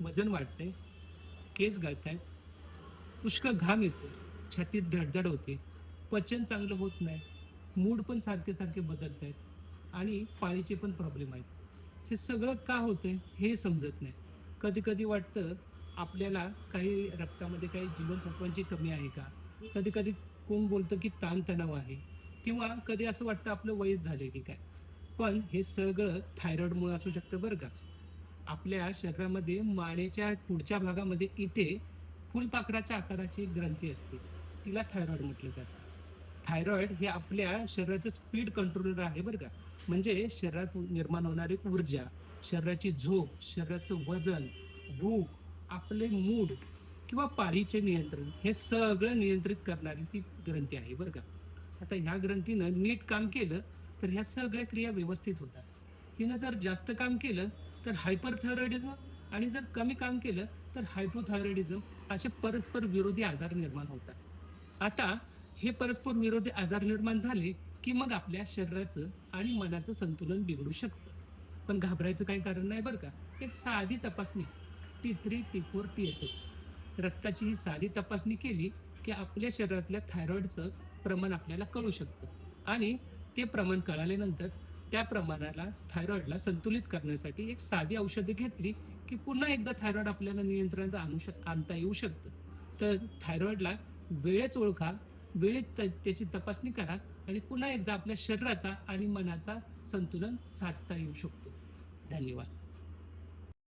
वजन वाढतंय केस गळत आहेत पुष्कळ घाम येतो छातीत धडधड होते पचन चांगलं होत नाही मूड पण सारखे सारखे बदलत आहेत आणि पाळीचे पण प्रॉब्लेम आहेत. हे सगळं का होतंय हे समजत नाही. कधी कधी वाटतं आपल्याला काही रक्तामध्ये काही जीवनसत्वांची कमी आहे का? कधी कधी कोण बोलतं की ताणतणाव आहे किंवा कधी असं वाटतं आपलं वयच झालंय की काय? पण हे सगळं थायरॉइडमुळे असू शकतं बरं का. आपल्या शरीरामध्ये मानेच्या पुढच्या भागामध्ये इथे फुलपाखराच्या आकाराची ग्रंथी असते. तिला थायरॉइड म्हटलं जातं. थायरॉइड हे आपल्या शरीराचं स्पीड कंट्रोलर आहे बरं का. म्हणजे शरीरात निर्माण होणारी ऊर्जा शरीराची झोप शरीराचं वजन भूक आपले मूड किंवा पाळीचे नियंत्रण हे सगळं नियंत्रित करणारी ती ग्रंथी आहे बरं का. आता ह्या ग्रंथीनं नीट काम केलं तर ह्या सगळ्या क्रिया व्यवस्थित होतात. हिनं जर जास्त काम केलं तर हायपरथायरॉइडिझम आणि जर कमी काम केलं तर हायपोथायरॉइडिझम असे परस्पर विरोधी आजार निर्माण होतात. आता हे परस्पर विरोधी आजार निर्माण झाले की मग आपल्या शरीराचं आणि मनाचं संतुलन बिघडू शकतं. पण घाबरायचं काही कारण नाही बरं का? एक साधी तपासणी T three T four T H H रक्ताची ही साधी तपासणी केली की आपल्या शरीरातल्या थायरॉइडचं प्रमाण आपल्याला कळू शकतं. आणि ते प्रमाण कळाल्यानंतर त्या प्रमाणाला थायरॉइडला संतुलित करण्यासाठी एक साधी औषधे घेतली की पुन्हा एकदा थायरॉइड आपल्याला नियंत्रणात आणू शक आणता येऊ शकतं. तर थायरॉइडला वेळेच ओळखा वेळेत त्याची तपासणी करा आणि पुन्हा एकदा आपल्या शरीराचा आणि मनाचा संतुलन साधता येऊ शकतो. धन्यवाद.